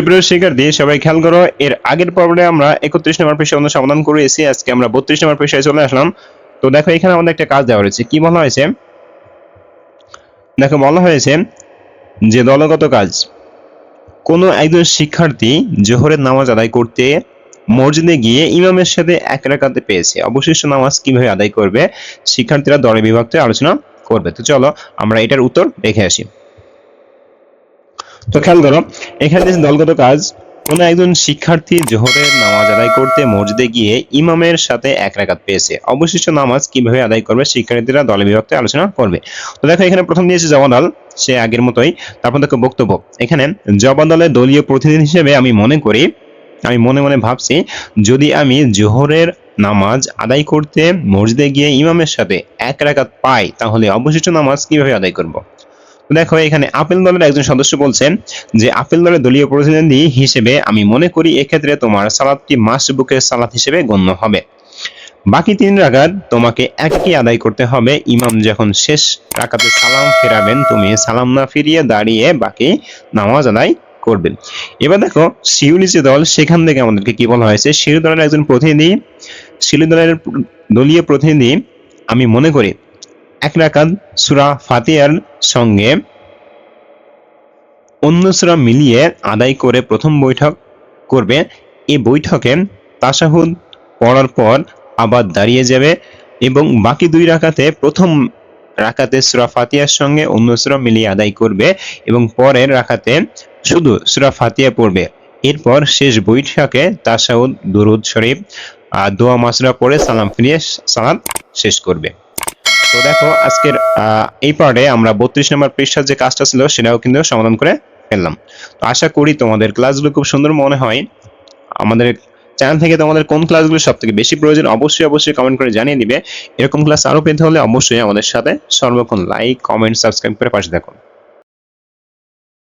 সুপ্রিয় শিক্ষার্থী, সবাই খেয়াল করো, এর আগের পর্বে আমরা একত্রিশ নম্বর পেশে আমরা সমাধান করেছি, আজকে আমরা বত্রিশ নম্বর পেশায় চলে আসলাম। তো দেখো, এখানে আমাদের একটা কাজ দেওয়া রয়েছে কি বলা হয়েছে? দেখো, বলা হয়েছে যে দলগত কাজ, কোনো একজন শিক্ষার্থী জোহরের নামাজ আদায় করতে মসজিদে গিয়ে ইমামের সাথে এক রাকাতে পেয়েছে। অবশিষ্ট নামাজ কীভাবে আদায় করবে? শিক্ষার্থীরা দলে বিভক্ত আলোচনা করবে। তো চলো, আমরা এটার উত্তর দেখে আসি। তো খেয়াল করো, এখানে দলগত কাজ, কোনো একজন শিক্ষার্থী জোহরের নামাজ আদায় করতে মসজিদে গিয়ে ইমামের সাথে এক রাকাত পেয়েছে। অবশিষ্ট নামাজ কীভাবে আদায় করবে শিক্ষার্থীরা দলে বিভক্ত আলোচনা করবে। তো দেখো, এখানে প্রথম দিয়েছে জবাদল সে আগের মতোই, তারপর দেখো বক্তব্য। এখানে জবাদলের দলীয় প্রতিনিধি হিসেবে আমি মনে করি, আমি মনে মনে ভাবছি, যদি আমি জোহরের নামাজ আদায় করতে মসজিদে গিয়ে ইমামের সাথে এক রাকাত পাই, তাহলে অবশিষ্ট নামাজ কীভাবে আদায় করব? দেখো, এখানে আপেল দলের একজন সদস্য বলছেন যে, আপেল দলের দলীয় প্রতিনিধি হিসেবে আমি মনে করি এক্ষেত্রে তোমার সালাদটি মাসবুকের সালাত হিসেবে গণ্য হবে। বাকি তিন রাকাত তোমাকে একই আদায় করতে হবে। ইমাম যখন শেষ রাকাতে সালাম ফেরাবেন, তুমি সালাম না ফিরিয়ে দাঁড়িয়ে বাকি নামাজ আদায় করবেন। এবার দেখো শিউলি যে দল, সেখান থেকে আমাদেরকে কি বলা হয়েছে? শিরু দলের একজন প্রতিনিধি শিলু দলের দলীয় প্রতিনিধি, আমি মনে করি এক রাকাত সুরা ফাতিয়ার সঙ্গে অন্য সুরা মিলিয়ে আদায় করে প্রথম বৈঠক করবে। এই বৈঠকে তাশাহুদ পড়ার পর আবার দাঁড়িয়ে যাবে এবং বাকি দুই রাকাতে প্রথম রাকাতে সুরা ফাতিয়ার সঙ্গে অন্য সুরা মিলিয়ে আদায় করবে এবং পরের রাখাতে শুধু সুরা ফাতিয়া পড়বে। এরপর শেষ বৈঠকে তাশাহুদ দুরুদ শরীফ আর দোয়া মাসরা পড়ে সালাম ফিরিয়ে সালাম শেষ করবে। তো দেখো, আজকের এই পার্টে আমরা বত্রিশ নম্বর পৃষ্ঠার যে কাজটা ছিল, সেটাও কিন্তু সমাধান করে ফেললাম। তো আশা করি তোমাদের ক্লাসগুলো খুব সুন্দর মনে হয়। আমাদের চ্যানেল থেকে তোমাদের কোন ক্লাসগুলো সব থেকে বেশি প্রয়োজন, অবশ্যই অবশ্যই কমেন্ট করে জানিয়ে দিবে। এরকম ক্লাস আরও পেতে হলে অবশ্যই আমাদের সাথে সর্বক্ষণ লাইক কমেন্ট সাবস্ক্রাইব করে পাশে থাকুন।